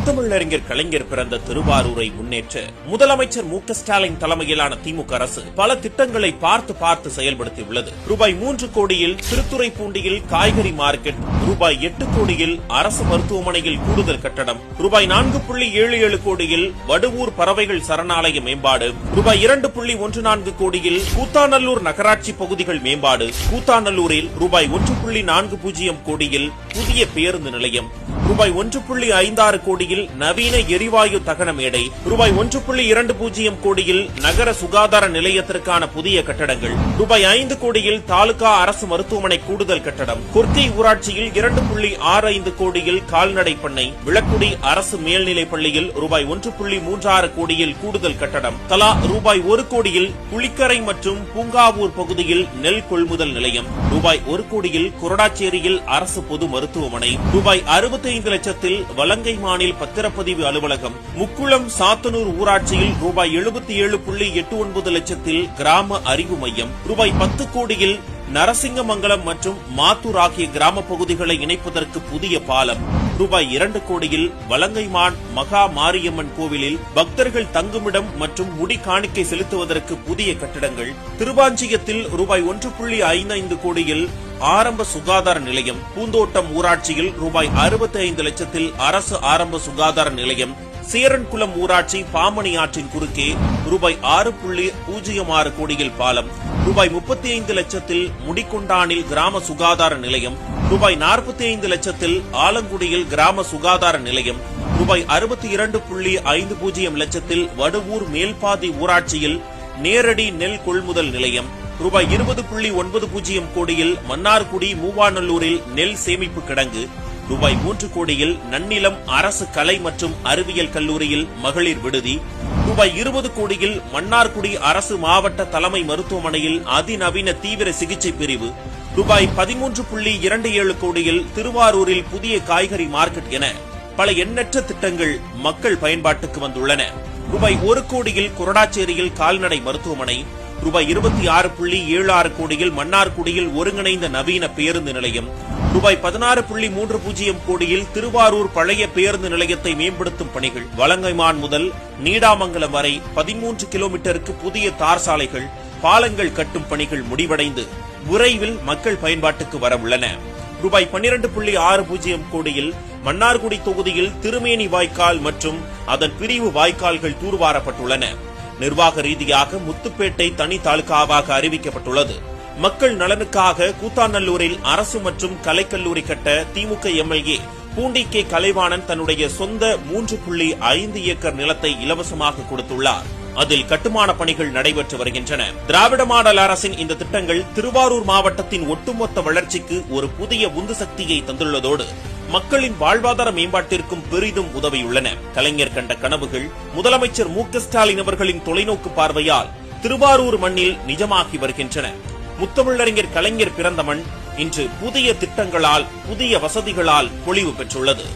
முத்தமிழறிஞர் கலைஞர் பிறந்த திருவாரூரை முன்னேற்ற முதலமைச்சர் மு ஸ்டாலின் தலைமையிலான திமுக அரசு பல திட்டங்களை பார்த்து பார்த்து செயல்படுத்தியுள்ளது. ரூபாய் மூன்று கோடியில் திருத்துறைப்பூண்டியில் காய்கறி மார்க்கெட் ரூபாய் எட்டு கோடியில் அரசு மருத்துவமனையில் கூடுதல் கட்டடம் ரூபாய் நான்கு புள்ளி ஏழு ஏழு கோடியில் வடுவூர் பறவைகள் சரணாலய மேம்பாடு ரூபாய் இரண்டு புள்ளி ஒன்று நான்கு கோடியில் கூத்தாநல்லூர் நகராட்சி பகுதிகள் மேம்பாடு கூத்தாநல்லூரில் ரூபாய் ஒன்று புள்ளி நான்கு பூஜ்ஜியம் கோடியில் புதிய பேருந்து நிலையம் ரூபாய் ஒன்று புள்ளி ஐந்தாறு கோடியில் நவீன எரிவாயு தகன மேடை ரூபாய் ஒன்று புள்ளி இரண்டு பூஜ்ஜியம் கோடியில் நகர சுகாதார நிலையத்திற்கான புதிய கட்டடங்கள் ரூபாய் ஐந்து கோடியில் தாலுகா அரசு மருத்துவமனை கூடுதல் கட்டடம் குர்த்தி ஊராட்சியில் இரண்டு புள்ளி ஆறு ஐந்து கோடியில் கால்நடை பண்ணை விளக்குடி அரசு மேல்நிலைப் பள்ளியில் ரூபாய் ஒன்று புள்ளி மூன்றாறு கோடியில் கூடுதல் கட்டடம் தலா ரூபாய் ஒரு கோடியில் புளிக்கரை மற்றும் பூங்காவூர் பகுதியில் நெல் கொள்முதல் நிலையம் ரூபாய் ஒரு கோடியில் கொரடாச்சேரியில் அரசு பொது மருத்துவமனை ரூபாய் அறுபத்தி அறுபத்தைந்து லட்சத்தில் வலங்கை மாநில பத்திரப்பதிவு அலுவலகம் முக்குளம் சாத்தனூர் ஊராட்சியில் ரூபாய் எழுபத்தி ஏழு புள்ளி எட்டு ஒன்பது லட்சத்தில் கிராம அறிவு மையம் ரூபாய் பத்து கோடியில் நரசிங்கமங்கலம் மற்றும் மாத்தூர் ஆகிய கிராம பகுதிகளை இணைப்பதற்கு புதிய பாலம் ரூபாய் இரண்டு கோடியில் வலங்கைமான் மகா மாரியம்மன் கோவிலில் பக்தர்கள் தங்குமிடம் மற்றும் முடி காணிக்கை செலுத்துவதற்கு புதிய கட்டிடங்கள் திருவாஞ்சியத்தில் ரூபாய் ஒன்று புள்ளி ஐந்து ஐந்து கோடியில் ஆரம்ப சுகாதார நிலையம் பூந்தோட்டம் ஊராட்சியில் ரூபாய் அறுபத்தி ஐந்து லட்சத்தில் அரசு ஆரம்ப சுகாதார நிலையம். சேரன்குளம் ஊராட்சி பாமணி ஆற்றின் குறுக்கே ரூபாய் ஆறு புள்ளி பூஜ்ஜியம் ஆறு கோடியில் பாலம். ரூபாய் முப்பத்தி ஐந்து லட்சத்தில் முடிக்கொண்டானில் கிராம சுகாதார நிலையம். ரூபாய் நாற்பத்தி ஐந்து லட்சத்தில் ஆலங்குடியில் கிராம சுகாதார நிலையம். ரூபாய் அறுபத்தி இரண்டு புள்ளி ஐந்து பூஜ்ஜியம் லட்சத்தில் வடுவூர் மேல்பாதி ஊராட்சியில் நேரடி நெல் கொள்முதல் நிலையம். ரூபாய் இருபது புள்ளி ஒன்பது பூஜ்ஜியம் கோடியில் மன்னார்குடி மூவாநல்லூரில் நெல் சேமிப்பு கிடங்கு ரூபாய் மூன்று கோடியில் நன்னிலம் அரசு கலை மற்றும் அறிவியல் கல்லூரியில் மகளிர் விடுதி ரூபாய் இருபது கோடியில் மன்னார்குடி அரசு மாவட்ட தலைமை மருத்துவமனையில் அதிநவீன தீவிர சிகிச்சை பிரிவு ரூபாய் பதிமூன்று புள்ளி இரண்டு ஏழு கோடியில் திருவாரூரில் புதிய காய்கறி மார்க்கெட் என பல எண்ணற்ற திட்டங்கள் மக்கள் பயன்பாட்டுக்கு வந்துள்ளன. ரூபாய் ஒரு கோடியில் கொரடாச்சேரியில் கால்நடை மருத்துவமனை ரூபாய் இருபத்தி ஆறு புள்ளி ஏழு ஆறு கோடியில் மன்னார்குடியில் ஒருங்கிணைந்த நவீன பேருந்து நிலையம். ரூபாய் பதினாறு புள்ளி மூன்று பூஜ்ஜியம் கோடியில் திருவாரூர் பழைய பேருந்து நிலையத்தை மேம்படுத்தும் பணிகள். வலங்கைமான் முதல் நீடாமங்கலம் வரை பதிமூன்று கிலோமீட்டருக்கு புதிய தார் சாலைகள் பாலங்கள் கட்டும் பணிகள் முடிவடைந்து விரைவில் மக்கள் பயன்பாட்டுக்கு வரவுள்ளன. ரூபாய் பன்னிரண்டு புள்ளி ஆறு பூஜ்ஜியம் கோடியில் மன்னார்குடி தொகுதியில் திருமேனி வாய்க்கால் மற்றும் அதன் பிரிவு வாய்க்கால்கள் தூர்வாரப்பட்டுள்ளன. நிர்வாக ரீதியாக முத்துப்பேட்டை தனி தாலுகாவாக அறிவிக்கப்பட்டுள்ளது. மக்கள் நலனுக்காக கூத்தாநல்லூரில் அரசு மற்றும் கலைக்கல்லூரி கட்ட திமுக எம்எல்ஏ பூண்டி கே கலைவாணன் தன்னுடைய சொந்த மூன்று புள்ளி ஐந்து ஏக்கர் நிலத்தை இலவசமாக கொடுத்துள்ளார். அதில் கட்டுமான பணிகள் நடைபெற்று வருகின்றன. திராவிட மாடல் அரசின் இந்த திட்டங்கள் திருவாரூர் மாவட்டத்தின் ஒட்டுமொத்த வளர்ச்சிக்கு ஒரு புதிய உந்து சக்தியை தந்துள்ளதோடு மக்களின் வாழ்வாதார மேம்பாட்டிற்கும் பெரிதும் உதவியுள்ளன. கலைஞர் கண்ட கனவுகள் முதலமைச்சர் மு ஸ்டாலின் அவர்களின் தொலைநோக்கு பார்வையால் திருவாரூர் மண்ணில் நிஜமாகி வருகின்றன. முத்தமிழறிஞர் கலைஞர் பிறந்த மண் இன்று புதிய திட்டங்களால் புதிய வசதிகளால் பொலிவு பெற்றுள்ளது.